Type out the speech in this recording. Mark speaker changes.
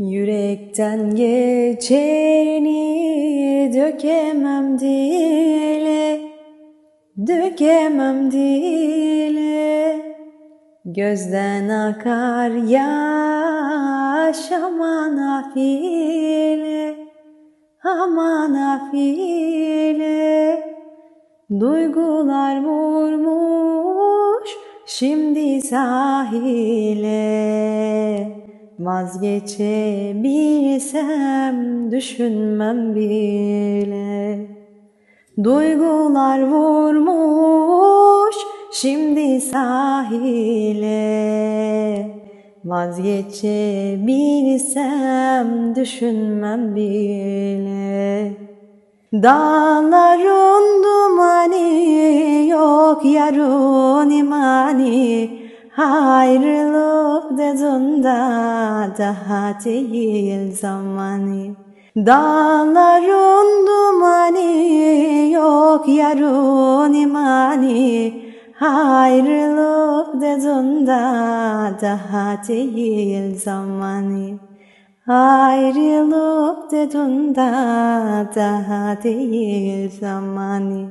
Speaker 1: Yürekten geçeni dökemem dile, dökemem dile. Gözden akar yaş aman afile, aman afile. Duygular vurmuş şimdi sahile Vazgeçebilsem düşünmem bile. Duygular vurmuş şimdi sahile. Vazgeçebilsem düşünmem bile. Dağların dumanı yok yarın imani Ayrılık dedunda daha değil zamanı Dağların dumanı yok yarın imani. Ayrılık dedunda daha değil zamanı Ayrılık dedunda daha değil zamanı